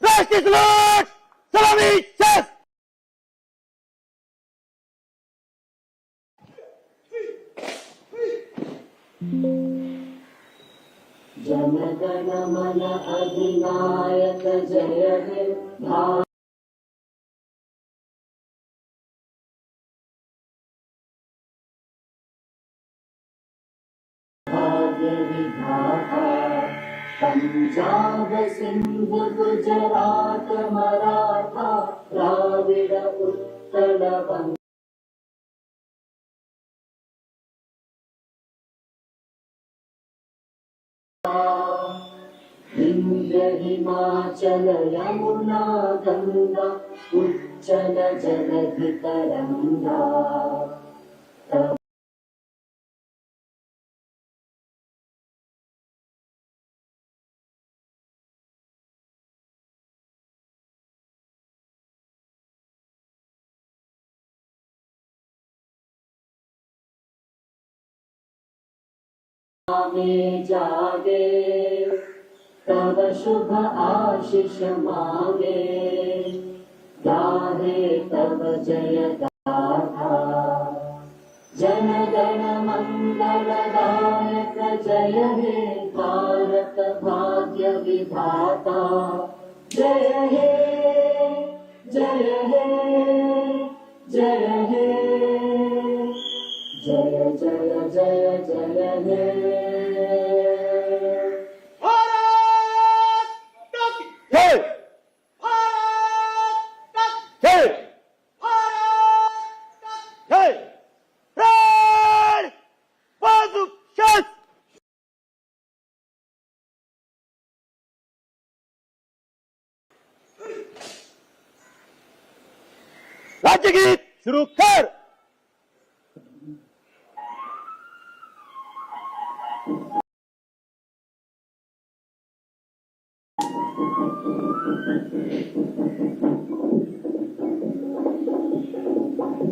Röstning slut! Salami! Tjänst! मन अधिनायक जय हे भा पंजाब सिंध गुजरात मराठा द्राविड उत्कल बंग हिमाचल यमुना गङ्गा उच्चल जलधितरङ्गा। में जागे तव शुभ आशिष मांगे। गाहे तव जय गाथा। जन गण मंगल गायक जय हे भारत भाग्य विधाता। जय हे जय हे जय हे। जय जय जय जय हे जय जय जय रण बाजू शस्त्र राज्यगीत सुरू कर।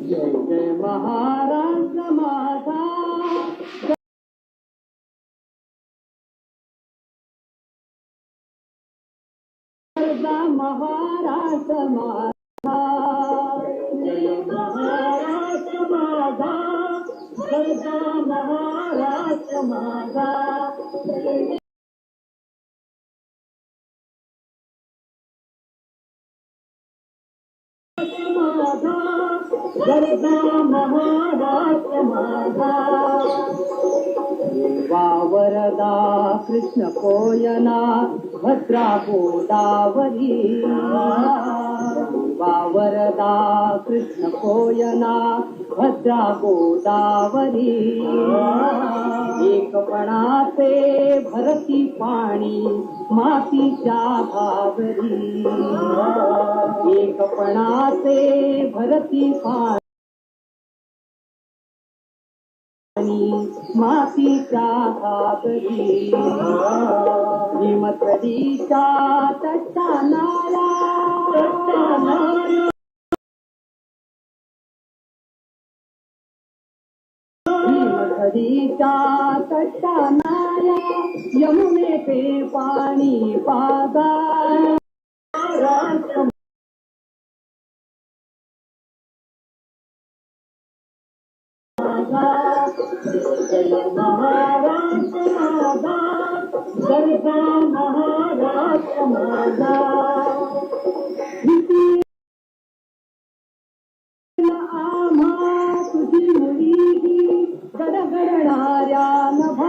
जय जय महाराष्ट्र माझा गरजा महाराष्ट्र महाराष्ट्र माझा जय माझा गरजा महाराष्ट्र माझा वावरदा कृष्ण कोयना भद्रा गोदावरी. देवा वरदा कृष्ण कोयना भद्रा गोदावरी. एकपणाचे भरती पाणी मातीच्या भावरी एकपणाचे भरती पाणी मातीच्या भागरी हिमतरीचा घागरी नारा तटानाला हिमतरीच्या तटानाला यमुने पे पाणी पागा गडगडणाऱ्या नभा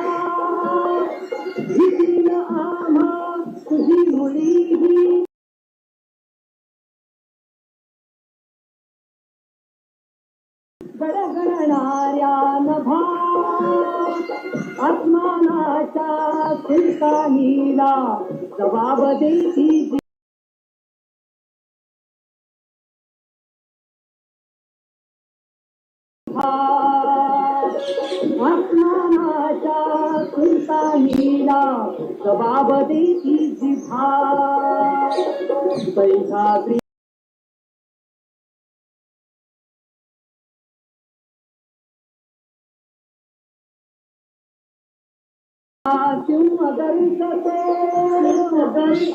भीतीन आम्हा तुझी मुली गडगडणाऱ्या नभा आत्मानाच्या सुलतानीला जबाब देती आत्मानाच्या सुलतानीला नीला जबाब देती जिभा सह्याद्री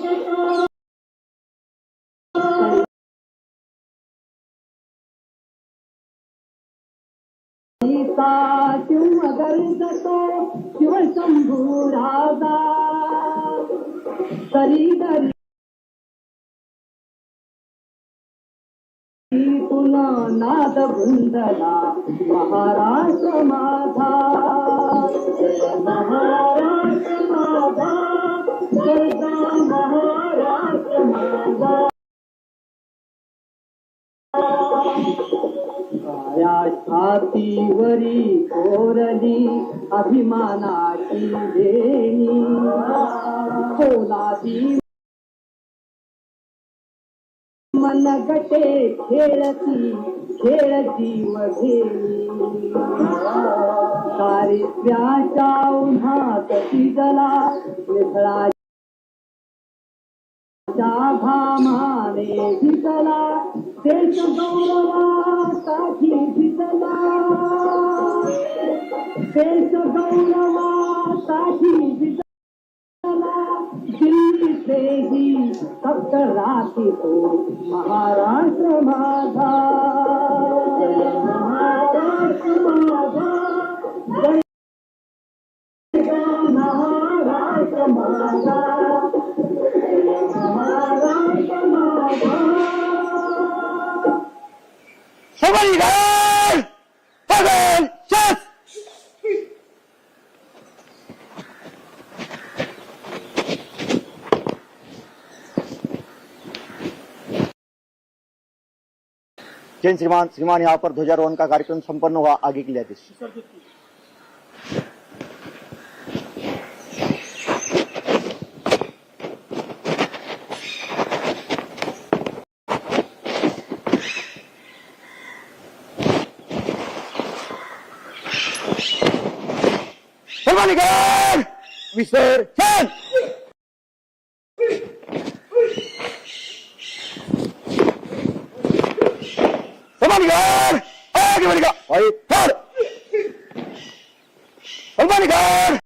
क्यों सीता क्यों अगर शिव शंभू करी करी नाद गुंदला महाराष्ट्र माझा. महाराज. कोरली अभिमानाची देणी. कोलासी मन गटे खेळती खेळती मघेनी दारिद्र्याच्या उन्हात शिजला मिसळा च्या घामाने भिजला. देश गौरवासाठी भिजला. देश गौरवासाठी भिजला दिल्लीतही महाराष्ट्र माझा महाराष्ट्र माझा महाराष्ट्र माझा Somebody there! जैन श्रीमान श्रीमान यहाँ पर ध्वजारोहण का कार्यक्रम संपन्न हुआ, आगे के लिए आदेश विसर्जन அம்பானிகார்! அம்பானிகார்!